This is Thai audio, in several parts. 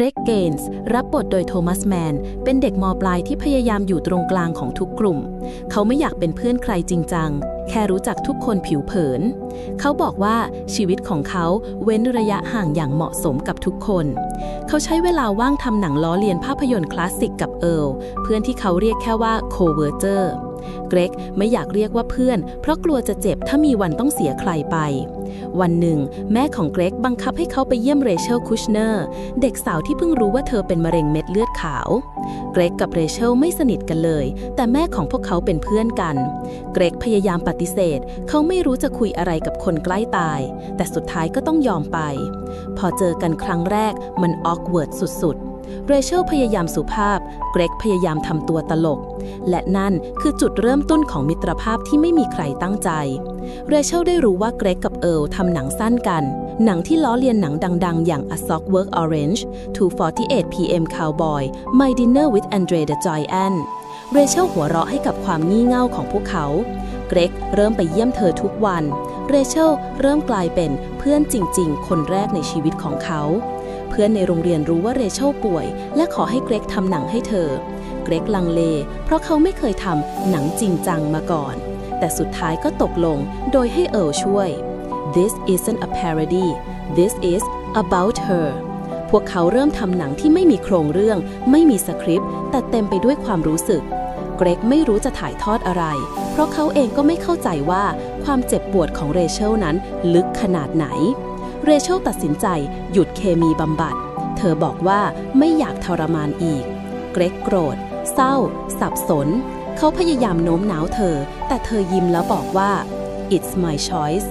เกรกเกนส์รับบทโดยโทมัสแมน เป็นเด็กมปลายที่พยายามอยู่ตรงกลางของทุกกลุ่ม เขาไม่อยากเป็นเพื่อนใครจริงจัง แค่รู้จักทุกคนผิวเผิน เขาบอกว่าชีวิตของเขาเว้นระยะห่างอย่างเหมาะสมกับทุกคน เขาใช้เวลาว่างทำหนังล้อเลียนภาพยนตร์คลาสสิกกับเอิร์ลเพื่อนที่เขาเรียกแค่ว่าโคเวอร์เจอร์ เกรกไม่อยากเรียกว่าเพื่อน เพราะกลัวจะเจ็บถ้ามีวันต้องเสียใครไป วันหนึ่ง แม่ของเกรกบังคับให้เขาไปเยี่ยมเรเชลคุชเนอร์เด็กสาวที่เพิ่งรู้ว่าเธอเป็นมะเร็งเม็ดเลือดขาว เกรกกับเรเชลไม่สนิทกันเลย แต่แม่ของพวกเขาเป็นเพื่อนกัน เกรกพยายามปฏิเสธ เขาไม่รู้จะคุยอะไรกับคนใกล้ตาย แต่สุดท้ายก็ต้องยอมไป พอเจอกันครั้งแรกมันออกเวิร์ดสุดๆ เรเชลพยายามสุภาพ เกรกพยายามทำตัวตลก และนั่นคือจุดเริ่มต้นของมิตรภาพที่ไม่มีใครตั้งใจ เรเชลได้รู้ว่าเกรกกับเอิร์ลทำหนังสั้นกัน หนังที่ล้อเลียนหนังดัง ๆ อย่าง A Sock Work Orange 248 PM Cowboy My Dinner with Andre the Giant เรเชลหัวเราะให้กับความงี่เง่าของพวกเขา เกรกเริ่มไปเยี่ยมเธอทุกวัน เรเชลเริ่มกลายเป็นเพื่อนจริง ๆ คนแรกในชีวิตของเขา พื่อนในโรงเรียนรู้ว่าเรเชลป่วย และขอให้เกรกทำหนังให้เธอ เกรกลังเล เพราะเขาไม่เคยทำหนังจริงจังมาก่อน แต่สุดท้ายก็ตกลงโดยให้เอิร์ลช่วย This isn't a parody This is about her พวกเขาเริ่มทำหนังที่ไม่มีโครงเรื่อง ไม่มีสคริปต์แต่เต็มไปด้วยความรู้สึก เกรกไม่รู้จะถ่ายทอดอะไร เพราะเขาเองก็ไม่เข้าใจว่าความเจ็บปวดของเรเชลนั้นลึกขนาดไหน เรเชลตัดสินใจหยุดเคมีบำบัด เธอบอกว่าไม่อยากทรมานอีก เกรกโกรธ เศร้า สับสน เขาพยายามโน้มน้าวเธอ แต่เธอยิ้มแล้วบอกว่า it's my choice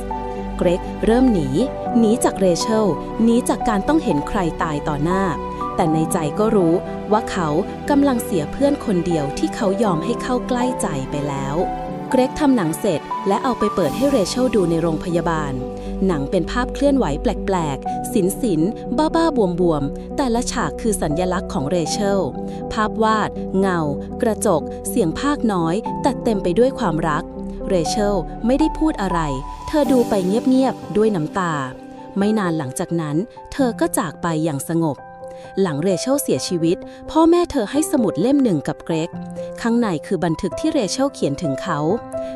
เกรกเริ่มหนี หนีจากเรเชล หนีจากการต้องเห็นใครตายต่อหน้า แต่ในใจก็รู้ว่าเขากำลังเสียเพื่อนคนเดียวที่เขายอมให้เข้าใกล้ใจไปแล้ว เกรกทำหนังเสร็จและเอาไปเปิดให้เรเชลดูในโรงพยาบาล หนังเป็นภาพเคลื่อนไหวแปลกๆ สินสินบ้าบ้าบวมบวมๆแต่ละฉากคือสัญญลักษณ์ของเรเชล ภาพวาด เงา กระจก เสียงภาคน้อย แต่เต็มไปด้วยความรัก เรเชลไม่ได้พูดอะไร เธอดูไปเงียบๆ ด้วยน้ำตา ไม่นานหลังจากนั้น เธอก็จากไปอย่างสงบ หลังเรเชลเสียชีวิต พ่อแม่เธอให้สมุดเล่มหนึ่งกับเกรก ข้างในคือบันทึกที่เรเชลเขียนถึงเขา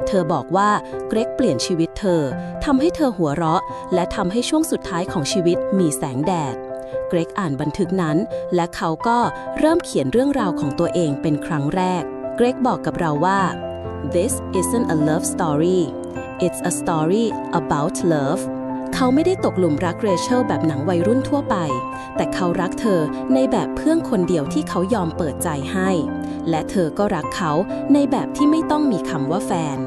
เธอบอกว่าเกรกเปลี่ยนชีวิตเธอทำให้เธอหัวเราะ และทำให้ช่วงสุดท้ายของชีวิตมีแสงแดด เกรกอ่านบันทึกนั้น และเขาก็เริ่มเขียนเรื่องราวของตัวเองเป็นครั้งแรก เกรกบอกกับเราว่า This isn't a love story it's a story about love เขาไม่ได้ตกหลุมรักเรเชลแบบหนังวัยรุ่นทั่วไป แต่เขารักเธอในแบบเพื่อนคนเดียวที่เขายอมเปิดใจให้ และเธอก็รักเขาในแบบที่ไม่ต้องมีคำว่าแฟน